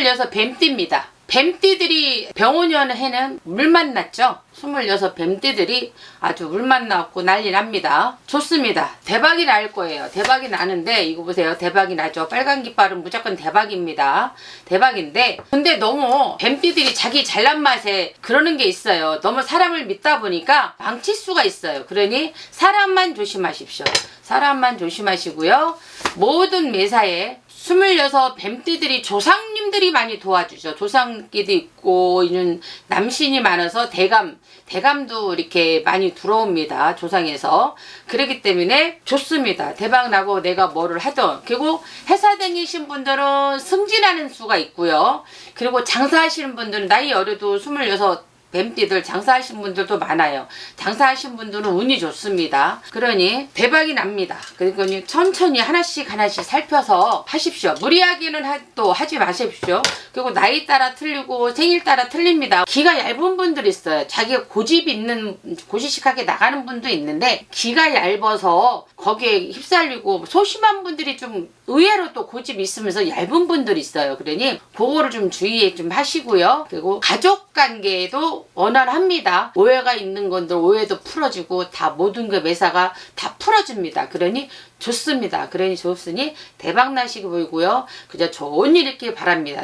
26 뱀띠입니다. 뱀띠들이 병원이 오는 해는 물만 났죠? 26 뱀띠들이 아주 물만 났고 난리 납니다. 좋습니다. 대박이 날 거예요. 대박이 나는데 이거 보세요. 대박이 나죠. 빨간 깃발은 무조건 대박입니다. 대박인데 근데 너무 뱀띠들이 자기 잘난 맛에 그러는 게 있어요. 너무 사람을 믿다 보니까 망칠 수가 있어요. 그러니 사람만 조심하십시오. 사람만 조심하시고요. 모든 매사에 26 뱀띠들이 조상님들이 많이 도와주죠. 조상끼도 있고, 이는 남신이 많아서 대감, 대감도 이렇게 많이 들어옵니다. 조상에서. 그렇기 때문에 좋습니다. 대박 나고 내가 뭐를 하던. 그리고 회사 다니신 분들은 승진하는 수가 있고요. 그리고 장사하시는 분들은 나이 어려도 26 뱀띠들 장사하신 분들도 많아요. 장사하신 분들은 운이 좋습니다. 그러니 대박이 납니다. 그러니 천천히 하나씩 하나씩 살펴서 하십시오. 무리하게는 하- 또 하지 마십시오. 그리고 나이 따라 틀리고 생일 따라 틀립니다. 기가 얇은 분들 있어요. 자기가 고집 있는 고지식하게 나가는 분도 있는데 기가 얇아서 거기에 휩쓸리고 소심한 분들이 좀 의외로 또 고집 있으면서 얇은 분들이 있어요. 그러니 그거를 좀 주의해 좀 하시고요. 그리고 가족 관계도 원활합니다. 오해가 있는 건들 오해도 풀어지고 다 모든 그 매사가 다 풀어집니다. 그러니 좋습니다. 그러니 좋으니 대박 나시기 보이고요. 그저 좋은 일 있길 바랍니다.